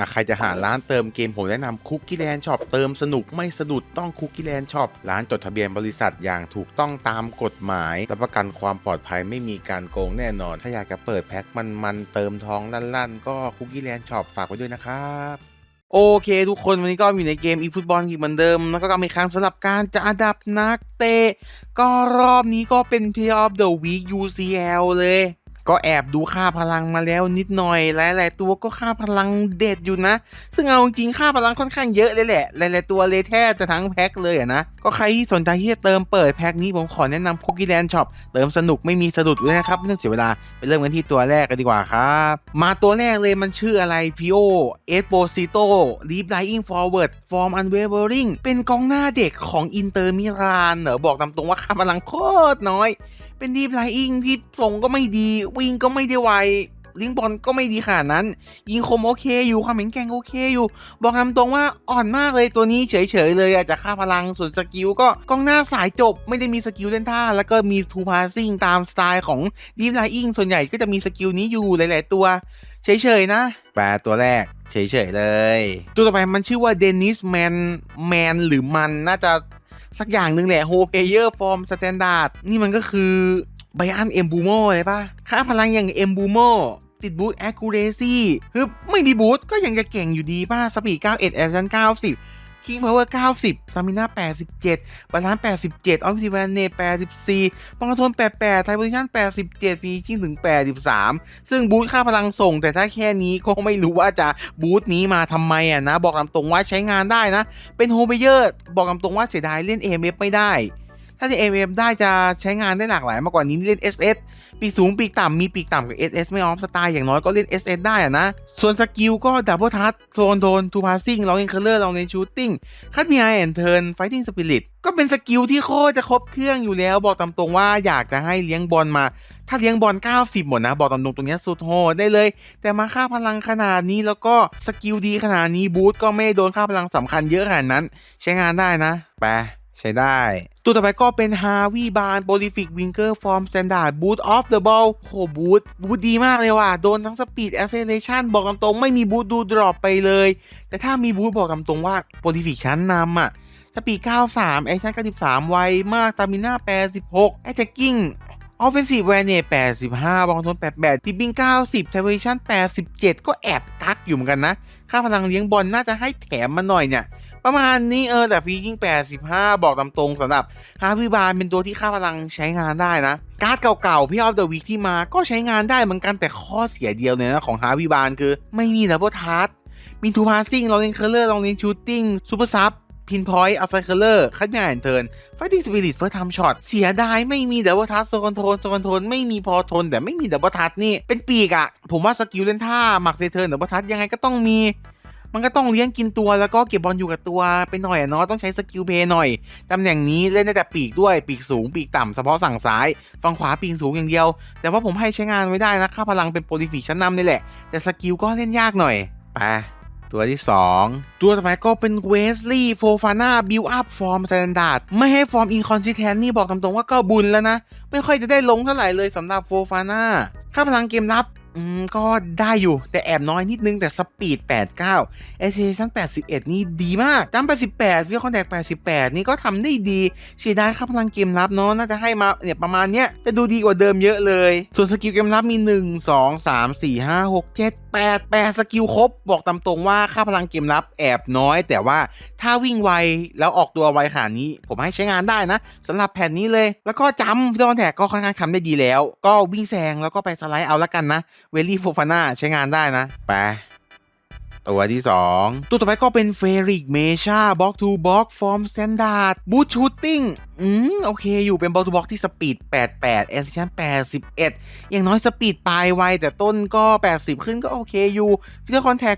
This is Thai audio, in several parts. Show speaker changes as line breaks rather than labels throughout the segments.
หากใครจะหาร้านเติมเกมผมแนะนำคุกกี้แลนด์ช็อปเติมสนุกไม่สะดุดต้องคุกกี้แลนด์ช็อปร้านจดทะเบียนบริษัทอย่างถูกต้องตามกฎหมายรับประกันความปลอดภัยไม่มีการโกงแน่นอน ถ้าอยากจะเปิดแพ็คมันๆเติมทองลั่นๆ ก็คุกกี้แลนด์ช็อปฝากไว้ด้วยนะครับโอเค ทุกคนวันนี้ก็อยู่ในเกมอีฟุตบอลอีกเหมือนเดิม แล้วก็กำลังอีกครั้งสำหรับการจะอันดับนักเตะ ก็รอบนี้ก็เป็น Player of the Week UCL เลย ก็แอบดูค่าพลังมาแล้วนิดหน่อยหลาย ๆ ตัวก็ค่าพลังเด็ดอยู่นะ ซึ่งเอาจริงค่าพลังค่อนข้างเยอะเลยแหละ หลาย ๆ ตัวเลยแทบจะทั้งแพ็คเลยอะนะ ก็ใครที่สนใจที่จะเติมเปิดแพ็คนี้ผมขอแนะนำคุกกี้แลนด์ช็อปเติมสนุกไม่มีสะดุดเลยนะครับไม่ต้องเสียเวลาไปเริ่มกันที่ตัวแรกกันดีกว่าครับ มาตัวแรกเลยมันชื่ออะไรพีโอเอสโปซิโตลีฟไลอิงฟอร์เวิร์ดฟอร์มอันเวเวอริงเป็นกองหน้าเด็กของอินเตอร์มิลานเหรอบอกตามตรงว่าค่าพลังโคตรน้อย เป็นดีฟไลอิงที่ส่งก็ไม่ดี วิ่งก็ไม่ได้ไวลิงก์บอลก็ไม่ดีขนาดนั้น ยิงคมโอเคอยู่ความแข็งแกร่งโอเคอยู่ บอกตามตรงว่าอ่อนมากเลยตัวนี้เฉยๆเลยอาจจะค่าพลังส่วนสกิลก็กองหน้าสายจบไม่ได้มีสกิลเล่นท่า แล้วก็มีทูพาซิ่งตามสไตล์ของดีฟไลอิงส่วนใหญ่ก็จะมีสกิลนี้อยู่หลาย ๆ ตัวเฉยๆนะแปลตัวแรกเฉยๆเลย ตัวต่อไปมันชื่อว่าเดนิสแมนแมนหรือมันน่าจะ สักอย่างหนึ่งแหละโฮเพเยอร์ฟอร์มสแตนดาร์ดนี่มันก็คือไบอันเอมบูโมเลยปะค่าพลังอย่างเอมบูโมติดบูทแอคูเรซี่ฮึบไม่มีบูทก็ยังจะเก่งอยู่ดีป่ะสปีด91แอคชั่น90 คิงพาวเวอร์90สตามิน่า87 บาลานซ์87 ออฟซิเวนเน่84ป้องกันทน88 ไทโพซิชั่น87ฟีจิ้งถึง 83 ซึ่งบูทค่าพลังส่ง แต่ถ้าแค่นี้ก็ไม่รู้ว่าจะบูทนี้มาทำไมอะนะ บอกตามตรงว่าใช้งานได้นะ เป็นโฮเบเยอร์ บอกตามตรงว่าเสียดายเล่น AMF ไม่ได้ ถ้าจะ AMF ได้จะใช้งานได้หลากหลายมากกว่านี้เล่น SS ปีกสูงปีกต่ำมีปีกต่ำกับ SS ไม่ออฟสไตล์อย่างน้อยก็เล่น SS ได้อะนะ ส่วนสกิลก็ดับเบิลทัชโซนโดนทูพาสซิ่งลองเล่นเคอร์เลอร์ลองเล่นชูตติ้งคัดมีไอแอนเทิร์นไฟติ้งสปิริตก็เป็นสกิลที่โคตรจะครบเครื่องอยู่แล้ว บอกตามตรงว่าอยากจะให้เลี้ยงบอลมา ถ้าเลี้ยงบอล 90 หมดนะ บอกตามตรงตรงนี้สุดโหดได้เลย แต่มาค่าพลังขนาดนี้แล้วก็สกิลดีขนาดนี้บูทก็ไม่โดนค่าพลังสำคัญเยอะขนาดนั้น ใช้งานได้นะแปใช้ได้ ตัวต่อไปก็เป็นฮาวิบานโ o ลิฟิกวิงเกอร์ฟอร์มสแตนดาร์ดบูทออฟเดอะบอลโหบูทบูทดีมากเลยว่ะ โดนทั้งสปีดแอสเซเลชันบอกตามตรงไม่มีบูทดูดรอปไปเลย แต่ถ้ามีบูทบอกตามตรงว่าโ o ลิฟิกชั้นนำอะสปีด 93 แอคชั่น 93 ไวมากตามิน่า 86 แอตแทกกิ้งออฟเฟนซีฟแวนเน่85 บอลทน 88ทิปปิ้ง 90เทเวอร์ชัน87 ก็แอบกักอยู่เหมือนกันนะ ค่าพลังเลี้ยงบอลน่าจะให้แถมมาหน่อยเนี่ย ประมาณนี้เออแต่ฟียิ่ง 85 บอกตามตรงสำหรับฮาวิบาลเป็นตัวที่ค่าพลังใช้งานได้นะ การ์ดเก่าๆ พี่ออฟเดอะวีคที่มาก็ใช้งานได้เหมือนกันแต่ข้อเสียเดียวเนี่ยนะของฮาวิบาลคือไม่มีดับเบิลทัชมีทูพาสซิ่งลองเลนเคอร์เลอร์ลองเลนชูตติ้งซูเปอร์ซับพินพอยต์อัลไซเคอร์เลอร์ คัดงานเทิร์นไฟติ้งสปิริตเฟิร์สทม์ช็อต เสียดายไม่มีดับเบิลทัชโซคอนโทรลโซคอนโทรลไม่มีพอทน แต่ไม่มีดับเบิลทัชนี่ เป็นปีกอะผมว่าสกิลเล่นท่าหมักเซเทิร์นดับเบิลทัชยังไงก็ต้องมี มันก็ต้องเลี้ยงกินตัวแล้วก็เก็บบอลอยู่กับตัวไปหน่อยเนาะต้องใช้สกิลเพย์หน่อยตำแหน่งนี้เล่นได้แต่ปีกด้วยปีกสูง ปีกต่ำเฉพาะฝั่งซ้ายฝั่งขวาปีกสูงอย่างเดียว แต่ว่าผมให้ใช้งานไว้ได้นะค่าพลังเป็นโปรลิฟิชั้นนำนี่แหละ แต่สกิลก็เล่นยากหน่อยไปตัวที่ 2 ตัวต่อไปก็เป็นเวสลีย์โฟฟาน่าบิวอัพฟอร์มสแตนดาร์ดไม่ให้ฟอร์มอินคอนซิสแทนนี่บอกตรงๆว่าก็บุญแล้วนะ ไม่ค่อยจะได้ลงเท่าไหร่เลยสำหรับโฟฟาน่าค่าพลังเกมรับ อืม ก็ได้อยู่แต่แอบน้อยนิดนึงแต่สปีด 89เอเซชั่น81 นี่ดีมากจัม88ฟิวคอนแทค88 นี่ก็ทำได้ดีเสียดายขับพลังเกมรับเนาะน่าจะให้มาเนี่ยประมาณเนี้ยจะดูดีกว่าเดิมเยอะเลย ส่วนสกิลเกมรับมี 1 2 3 4 5 6 7แปดแปดสกิลครบ บอกตามตรงว่าค่าพลังเกมรับแอบน้อย แต่ว่าถ้าวิ่งไวแล้วออกตัวไวขนาดนี้ ผมให้ใช้งานได้นะสำหรับแผ่นนี้เลย แล้วก็จำฟิวคอนแทคก็ค่อนข้างทำได้ดีแล้ว ก็วิ่งแซงแล้วก็ไปสไลด์เอาละกันนะ เวลี่โฟฟาน่าใช้งานได้นะ ไป ตัวที่ 2 ตัวต่อไปก็เป็นเฟริกเมชาบล็อกทูบล็อกฟอร์มสแตนดาร์ดบูทชูตติ้งอืม โอเค อยู่เป็นบ็อกทูบล็อกที่สปีด 88 แอสซิชัน81 อย่างน้อยสปีดปลายไว แต่ต้นก็ 80 ขึ้นก็โอเคอยู่ฟิลคอนแทค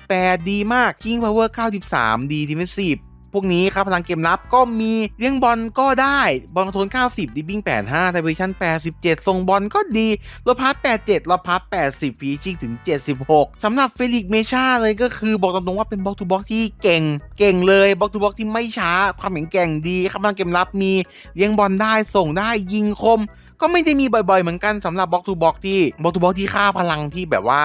88 ดีมาก คิงพาวเวอร์ 93 ดีดิเมนซีฟ พวกนี้ครับพลังเกมรับก็มีเลี้ยงบอลก็ได้ บอลทน 90 ดิบบิ้ง 85ไทเวชั่น 87 ทรงบอลก็ดีลบพับ87ลบพับ80ฟีชิงถึง 76สำหรับเฟลิกเมชาเลยก็คือบอกตรงๆว่าเป็นบล็อกทูบล็อกที่เก่ง เก่งเลยบล็อกทูบล็อกที่ไม่ช้า ความแข็งแกร่งดีครับพลังเกมรับมีเลี้ยงบอลได้ส่งได้ยิงคมก็ไม่ได้มีบ่อยๆ เหมือนกันสำหรับบล็อกทูบล็อกที่บล็อกทูบล็อกที่ค่าพลังที่แบบว่า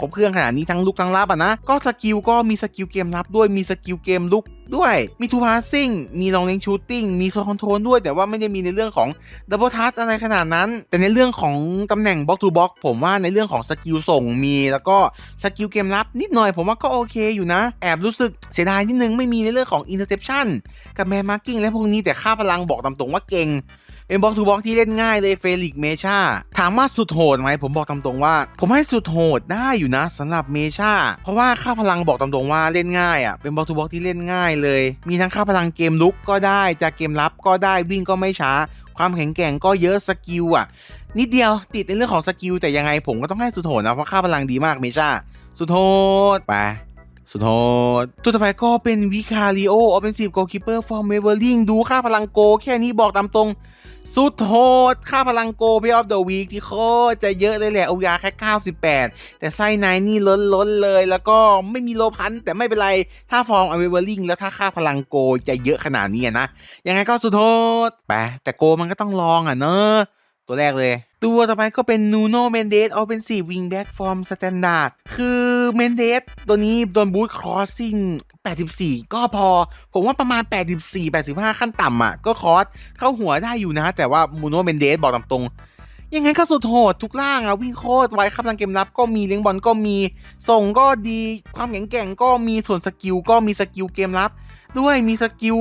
ครบเครื่องขนาดนี้ทั้งลุกทั้งรับอะนะ ก็สกิลก็มีสกิลเกมรับด้วยมีสกิลเกมลุกด้วย มีทูพาสซิ่ง มีลองเลงชูตติ้ง มีโซคอนโทรลด้วย แต่ว่าไม่ได้มีในเรื่องของดับเบิลทัชอะไรขนาดนั้น แต่ในเรื่องของตำแหน่งบล็อกทูบล็อกผมว่าในเรื่องของสกิลส่งมี แล้วก็สกิลเกมรับนิดหน่อย ผมว่าก็โอเคอยู่นะ แอบรู้สึกเสียดายนิดนึงไม่มีในเรื่องของอินเตอร์เซปชันกับแมนมาร์กิ้งและพวกนี้แต่ค่าพลังบอกตามตรงว่าเก่ง เป็นบล็อกทูบล็อกที่เล่นง่ายเลยเฟลิกเมชาถามว่าสุดโหดไหมผมบอกตามตรงว่า ผมให้สุดโหดได้อยู่นะสำหรับเมชาเพราะว่าค่าพลังบอกตามตรงว่าเล่นง่ายอะเป็นบล็อกทูบล็อกที่เล่นง่ายเลย มีทั้งค่าพลังเกมลุกก็ได้จากเกมรับก็ได้วิ่งก็ไม่ช้า ความแข็งแกร่งก็เยอะสกิลอะนิดเดียวติดในเรื่องของสกิลแต่ยังไงผมก็ต้องให้สุดโหดนะเพราะค่าพลังดีมากเมชาสุดโหดไปสุดโหดตัวต่อไปก็เป็นวิคาริโอออฟเฟนซีฟโกลคิปเปอร์ฟอร์มเมเวอร์ลิงดูค่าพลังโก แค่นี้บอกตามตรง สุดโหด ค่าพลังโกเบออฟเดอะวีคที่โคตรจะเยอะเลยแหละเอายาแค่ 98 แต่ไส้ในนี่ล้นล้นเลย แล้วก็ไม่มีโลพัน แต่ไม่เป็นไร ถ้าฟอร์มอเวเวอร์ลิงแล้วถ้าค่าพลังโกจะเยอะขนาดนี้นะ ยังไงก็สุดโหดไปแต่โกมันก็ต้องลองอะเนอะตัวแรกเลยตัวต่อไปก็เป็นนูโนเมนเดสออฟเ n นซีวิงแบ็กฟอร์มสแตนดาร์ดคือเมนเดสตัวนี้โดนบูทครอสซิ่ง84 ก็พอ ผมว่าประมาณ 84 85 ขั้นต่ำอะ ก็คอร์สเข้าหัวได้อยู่นะ แต่ว่ามูโนเมนเดสบอกตามตรง ยังไงก็สุดโหดทุกล่างอะวิ่งโคตรไวครับทางเกมรับก็มีเลี้ยงบอลก็มี ส่งก็ดีความแข็งแกร่งก็มีส่วนสกิลก็มีสกิลเกมรับ ด้วยมีสกิล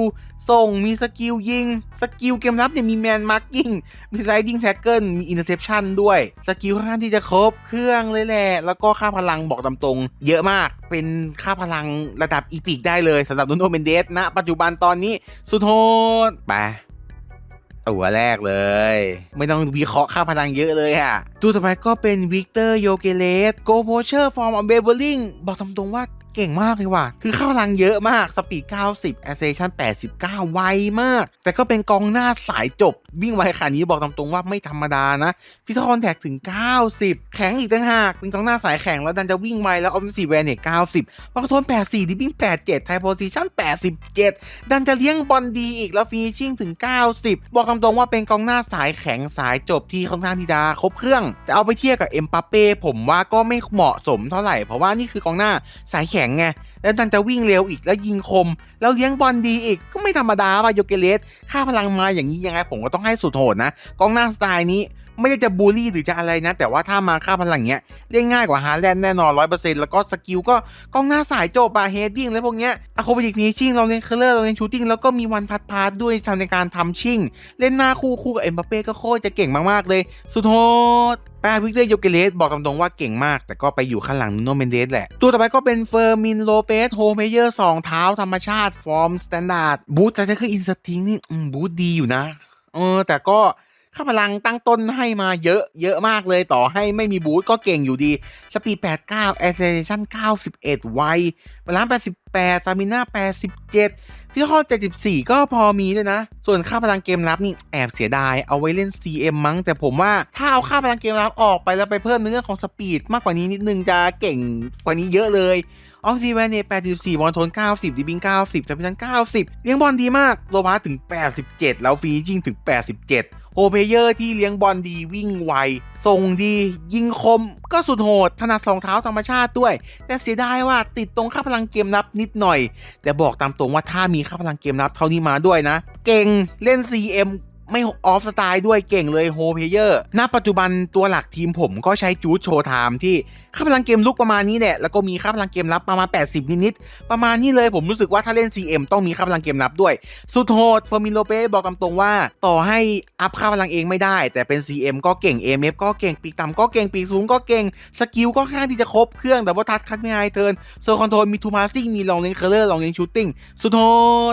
ส่งมีสกิลยิง สกิลเกมรับเนี่ยมีแมนมาร์กิ้งมีไ i ดิ้งแท็กเกิลมีอินเตอร์เซปชันด้วย สกิลค่อนข้างที่จะครบเครื่องเลยแหละ แล้วก็ค่าพลังบอกตามตรง เยอะมากเป็นค่าพลังระดับอีพิกได้เลยสำหรับนุนโนเมนเดสนะ ปัจจุบันตอนนี้สุดโหดไปตัวแรกเลย ไม่ต้องวิเคราะห์ค่าพลังเยอะเลยอะตัวต่อไปก็เป็นวิกเตอร์โยเกเลสโกโพเชอร์ฟอร์มอเบเบอร์ลิงบอกตามตรงว่า เก่งมากเลยว่ะ คือค่าลังเยอะมาก สปีด 90 แอสเซชัน89 ไวมาก แต่ก็เป็นกองหน้าสายจบ วิ่งไวขนาดนี้บอกตามตรงว่าไม่ธรรมดานะ ฟิทคอนแท็กถึง 90 แข็งอีกต่างหาก เป็นกองหน้าสายแข็งแล้วดันจะวิ่งไวแล้วออฟฟิศแวนเนี่ย90บางคน84ดิวิ่ง87 ไทโพซิชัน87 ดันจะเลี้ยงบอลดีอีกแล้วฟีชิ่งถึง 90 บอกตามตรงว่าเป็นกองหน้าสายแข็งสายจบที่ค่อนข้างที่จะครบเครื่อง จะเอาไปเทียบกับเอ็มปาเป้ผมว่าก็ไม่เหมาะสมเท่าไหร่เพราะว่านี่คือกองหน้าสายแข็งไงแล้วดันจะวิ่งเร็วอีกแล้วยิงคม แล้วเลี้ยงบอลดีอีกก็ไม่ธรรมดาป่ะโยเกเลสค่าพลังมาอย่างนี้ยังไงผมก็ต้องให้สุดโหดนะกองหน้าสไตล์นี้ ไม่ได้จะบูลลี่หรือจะอะไรนะ แต่ว่าถ้ามาค่าพลังเนี้ยเล่นง่ายกว่าฮาร์แลนด์แน่นอนร้อยเปอร์เซ็นต์แล้วก็สกิลก็กองหน้าสายโจบอะเฮดดิ้งแล้วพวกเนี้ยอะโคบิลิกพีชิ่งเราเล่นเคอร์เลอร์เราเล่นชูตติ้งแล้วก็มีวันพัดพาร์ด้วยทำในการทำชิ่ง เล่นหน้าคู่คู่กับเอ็มบัปเป้ก็โคตรจะเก่งมากๆเลย สุดโหดแปาวิกเตอร์โยเกเลสบอกตรงๆว่าเก่งมาก แต่ก็ไปอยู่ข้างหลังนูโนเมนเดสแหละ ตัวต่อไปก็เป็นเฟอร์มินโลเปสโฮเมเยอร์สองเท้าธรรมชาติ ฟอร์มสแตนดาร์ดบูทแต่ถ้าคืออินสติ้งนี่บูทดีอยู่นะเออแต่ก็ ค่าพลังตั้งต้นให้มาเยอะเยอะมากเลยต่อให้ไม่มีบูทก็เก่งอยู่ดี สปีด 89 a c c e l e r a t i o n 91 ไวบาลานซ์88 s ามิน่า87ฟิสิคอล74 ก็พอมีด้วยนะ ส่วนค่าพลังเกมรับนี่แอบเสียดาย เอาไว้เล่น CM มั้ง แต่ผมว่าถ้าเอาค่าพลังเกมรับออกไปแล้วไปเพิ่มในเรื่องของสปีดมากกว่านี้นิดนึงจะเก่งกว่านี้เยอะเลยออฟซีแวนเน84 บอลทน 90 ดิบิง 90จับพิชัน90 เลี้ยงบอลดีมาก โลบาถึง 87 แล้วฟีจิงถึง 87 โฮเพเยอร์ที่เลี้ยงบอลดีวิ่งไวส่งดียิงคมก็สุดโหดถนัดสองเท้าธรรมชาติด้วย แต่เสียดายว่าติดตรงค่าพลังเกมรับนิดหน่อย แต่บอกตามตรงว่าถ้ามีค่าพลังเกมรับเท่านี้มาด้วยนะ เก่งเล่น CM ไม่ออฟสไตล์ด้วยเก่งเลยโฮเพเยอร์ณปัจจุบันตัวหลักทีมผมก็ใช้จูดโชว์ไทม์ที่ค่าพลังเกมลุกประมาณนี้แหละแล้วก็มีค่าพลังเกมรับประมาณ 80 นิดๆประมาณนี้เลยผมรู้สึกว่าถ้าเล่น CM ต้องมีค่าพลังเกมรับด้วย สุดโหดเฟอร์มิโลเป้บอกตามตรงว่า ต่อให้อัพค่าพลังเองไม่ได้ แต่เป็น CM ก็เก่ง AMF ก็เก่งปีกต่ำก็เก่งปีกสูงก็เก่งสกิลก็ค่อนข้างที่จะครบเครื่องแต่ว่าทัดคัดไม่ไฮเทิร์นโซคอนโทรลมีทูมาซิ่งมีลองเลนเคอร์เลอร์ลองเลนชูตติ้งสุดโห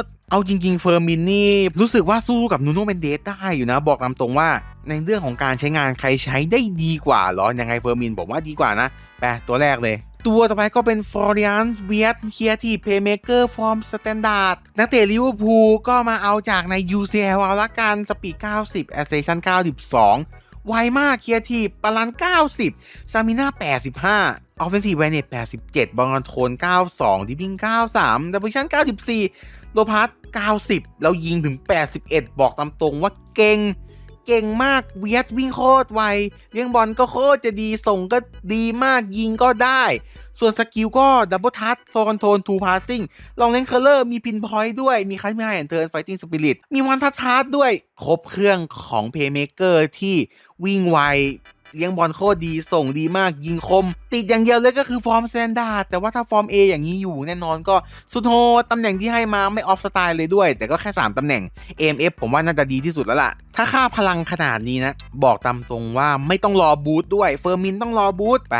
ด เอาจริง ๆ เฟอร์มินนี่รู้สึกว่าสู้กับนูโนเมนเดสได้อยู่นะ บอกตามตรงว่าในเรื่องของการใช้งานใครใช้ได้ดีกว่าหรอ ยังไงเฟอร์มินผมว่าดีกว่านะไปตัวแรกเลย ตัวต่อไปก็เป็นฟอร์ i ิอันเวียตเคียทีเพย์เมเกอร์ฟอร์มสแตนดาร์ดนักเตะลิเวอร์พูลก็มาเอาจากใน UCL เอาละกันสปีด 90 แอสเซชัน92 ไวมากเคียทีปาลัน 90 ซามิน่า 85ออฟเฟนซีฟแวนเนต87 บอลโทน92 ดิบิง93 ดับเบิลชั่น94 โลพาร์ต90 แล้วยิงถึง 81 บอกตามตรงว่าเก่ง
เก่งมากเวียดวิ่งโคตรไวเลี้ยงบอลก็โคตรจะดีส่งก็ดีมากยิงก็ได้ ส่วนสกิลก็ดับเบิลทัชโซคอนโทรลทูพาสซิ่งลองเล่นเคอร์เลอร์มีพินพอยต์ด้วย มีคัสมีไฮแอนเทิร์นไฟติ้งสปิริตมีวันทัชพาสด้วย ครบเครื่องของเพย์เมเกอร์ที่วิ่งไว เลี้ยงบอลโคตรดีส่งดีมากยิงคม ติดอย่างเดียวเลยก็คือฟอร์มแตนดาแต่ว่าถ้าฟอร์ม A อย่างนี้อยู่แน่นอนก็สุดโหดตำแหน่งที่ให้มาไม่ออฟสไตล์เลยด้วย แต่ก็แค่ 3ตำแหน่ง AMF ผมว่าน่าจะดีที่สุดแล้วล่ะ ถ้าค่าพลังขนาดนี้นะ บอกตามตรงว่าไม่ต้องรอบูทด้วยเฟอร์มินต้องรอบูทไป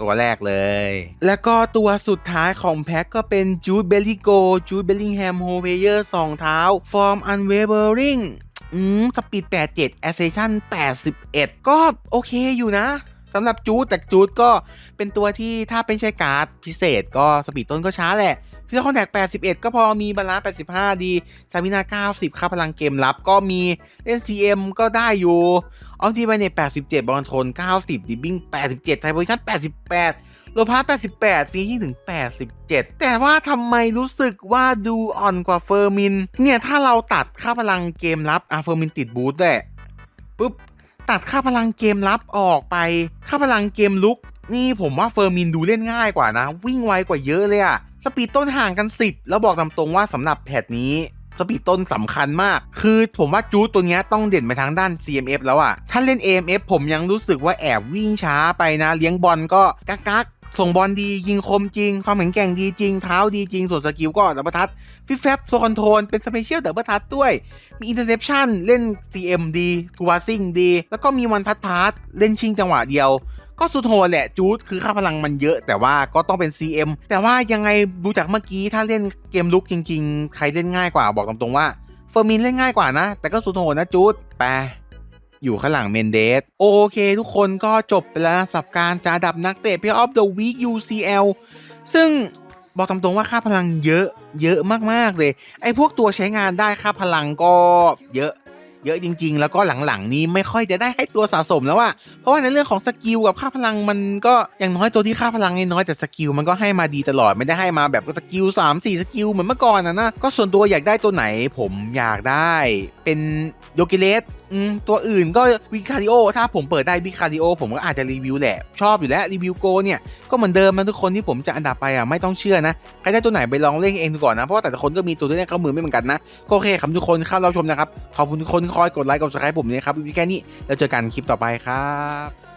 ตัวแรกเลย แล้วก็ตัวสุดท้ายของแพ็กก็เป็นจูดเบลลิโกจูดเบลลิงแฮมโฮเวเยอร์สองเท้า ฟอร์มอันเวเบอริง อืม สปีด 87 a อ c เซชัน81 ก็โอเคอยู่นะสำหรับจูดแต่จูดก็เป็นตัวที่ถ้าเป็นใช้การ์ดพิเศษก็สปีดต้นก็ช้าแหละพิซซ่าคอนแทค81 ก็พอมีบาลานซ์85 ดีซามินา90 ค่าพลังเกมรับก็มีเล่น CM ก็ได้อยู่ออฟทีไบเน็ต87 บอลโทน 90 ดิบบิ้ง 87 ไทโพซิชั่น 88 โลพาร์88ฟีชิ่งถึง87แต่ว่าทำไมรู้สึกว่าดูอ่อนกว่าเฟอร์มิน เนี่ยถ้าเราตัดค่าพลังเกมรับอะเฟอร์มินติดบูทด้วยปุ๊บตัดค่าพลังเกมรับออกไป ค่าพลังเกมลุก นี่ผมว่าเฟอร์มินดูเล่นง่ายกว่านะ วิ่งไวกว่าเยอะเลยอะสปีดต้นห่างกัน 10 แล้วบอกตามตรงว่าสำหรับแพทนี้สปีดต้นสำคัญมาก คือผมว่าจูดตัวนี้ต้องเด่นไปทางด้าน CMF แล้วอะถ้าเล่น AMF ผมยังรู้สึกว่าแอบวิ่งช้าไปนะ เลี้ยงบอลก็กักกัก ส่งบอลดียิงคมจริง ความแข็งแกร่งดีจริง เท้าดีจริง ส่วนสกิลก็ดับเบิลทัชฟิฟแฟบโซคอนโทรลเป็นสเปเชียลดับเบิลทัชด้วย มีอินเตอร์เซปชันเล่น CM ดีทัวซิ่งดี แล้วก็มีวันทัชพาร์ทเล่นชิงจังหวะเดียว ก็สุดโหดแหละจูดคือค่าพลังมันเยอะ แต่ว่าก็ต้องเป็น CM แต่ว่ายังไงดูจากเมื่อกี้ถ้าเล่นเกมลุกจริง ๆ ใครเล่นง่ายกว่าบอกตรงๆว่าเฟอร์มินเล่นง่ายกว่านะ แต่ก็สุดโหดนะจูดไป อยู่ข้างหลังเมนเดส โอเคทุกคนก็จบไปแล้วนะสับการจาดับนักเตะ Player of the Week UCL ซึ่งบอกตามตรงว่าค่าพลังเยอะเยอะมากๆเลย ไอ้พวกตัวใช้งานได้ค่าพลังก็เยอะ เยอะจริง ๆ แล้วก็หลังๆ นี้ไม่ค่อยจะได้ให้ตัวสะสมแล้วอะเพราะว่าในเรื่องของสกิลกับค่าพลังมันก็อย่างน้อยตัวที่ค่าพลังน้อยแต่สกิลมันก็ให้มาดีตลอดไม่ได้ให้มาแบบสกิล3 4 สกิลเหมือนเมื่อก่อนนะนะก็ส่วนตัวอยากได้ตัวไหนผมอยากได้เป็นโยกิเลส อืมตัวอื่นก็วิคาริโอถ้าผมเปิดได้วิคาริโอผมก็อาจจะรีวิวแหละ ชอบอยู่แล้วรีวิวโกเนี่ยก็เหมือนเดิมนะทุกคนที่ผมจะอันดับไปอะไม่ต้องเชื่อนะ ใครได้ตัวไหนไปลองเล่นเองดูก่อนนะ เพราะว่าแต่ละคนก็มีตัวที่ได้เข้ามือไม่เหมือนกันนะ ก็โอเคครับทุกคนเข้าเราชมนะครับ ขอบคุณทุกคนคอยกดไลค์กดซับสไครป์ผมนะครับวิดีแค่นี้แล้วเจอกันคลิปต่อไปครับ